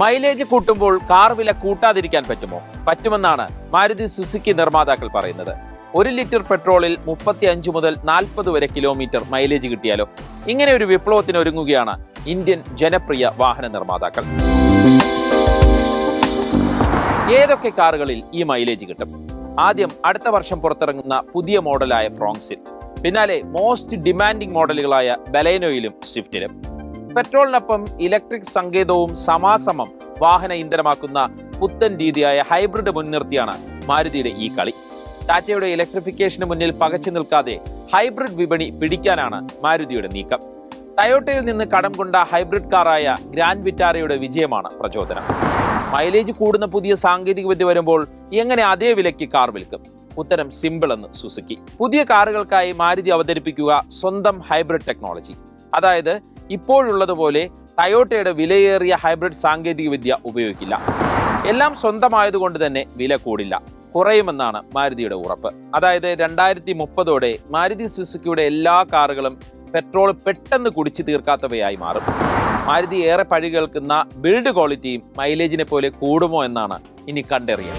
Mileage കൂട്ടുമ്പോൾ car വില കൂട്ടാതിരിക്കാൻ പറ്റുമോ? പറ്റുമെന്നാണ് മാരുതി സുസുക്കി നിർമ്മാതാക്കൾ പറയുന്നത്. ഒരു ലിറ്റർ പെട്രോളിൽ മുപ്പത്തി അഞ്ച് മുതൽ നാൽപ്പത് വരെ കിലോമീറ്റർ മൈലേജ് കിട്ടിയാലോ? ഇങ്ങനെ ഒരു വിപ്ലവത്തിന് ഒരുങ്ങുകയാണ് ഇന്ത്യൻ ജനപ്രിയ വാഹന നിർമ്മാതാക്കൾ. ഏതൊക്കെ കാറുകളിൽ ഈ മൈലേജ് കിട്ടും? ആദ്യം അടുത്ത വർഷം പുറത്തിറങ്ങുന്ന പുതിയ മോഡലായ ഫ്രോങ്സിൽ. പിന്നാലെ മോസ്റ്റ് ഡിമാൻഡിംഗ് മോഡലുകളായ ബലേനോയിലും സ്വിഫ്റ്റിലും. പെട്രോളിനൊപ്പം ഇലക്ട്രിക് സങ്കേതവും സമാസമം വാഹന ഇന്ധനമാക്കുന്ന പുത്തൻ രീതിയായ ഹൈബ്രിഡ് മുൻനിർത്തിയാണ് മാരുതിയുടെ ഈ കളി. ടാറ്റയുടെ ഇലക്ട്രിഫിക്കേഷന് മുന്നിൽ പകച്ചു നിൽക്കാതെ ഹൈബ്രിഡ് വിപണി പിടിക്കാനാണ് മാരുതിയുടെ നീക്കം. ടയോട്ടയിൽ നിന്ന് കടം കൊണ്ട ഹൈബ്രിഡ് കാറായ ഗ്രാൻഡ് വിറ്റാരയുടെ വിജയമാണ് പ്രചോദനം. മൈലേജ് കൂടുന്ന പുതിയ സാങ്കേതിക വിദ്യ വരുമ്പോൾ എങ്ങനെ അതേ വിലയ്ക്ക് കാർ വിൽക്കും? ഉത്തരം സിമ്പിൾ എന്ന് സുസുക്കി. പുതിയ കാറുകൾക്കായി മാരുതി അവതരിപ്പിക്കുക സ്വന്തം ഹൈബ്രിഡ് ടെക്നോളജി. അതായത് ഇപ്പോഴുള്ളതുപോലെ ടയോട്ടയുടെ വിലയേറിയ ഹൈബ്രിഡ് സാങ്കേതികവിദ്യ ഉപയോഗിക്കില്ല. എല്ലാം സ്വന്തമായതുകൊണ്ട് തന്നെ വില കൂടില്ല. കുറയുമെന്നാണ് മാരുതിയുടെ ഉറപ്പ്. അതായത് രണ്ടായിരത്തി മുപ്പതോടെ മാരുതി സുസുക്കിയുടെ എല്ലാ കാറുകളും പെട്രോൾ പെട്ടെന്ന് കുടിച്ചു തീർക്കാത്തവയായി മാറും. മാരുതി ഏറെ പഴി കേൾക്കുന്ന ബിൽഡ് ക്വാളിറ്റിയും മൈലേജിനെ പോലെ കൂടുമോ എന്നാണ് ഇനി കണ്ടറിയാം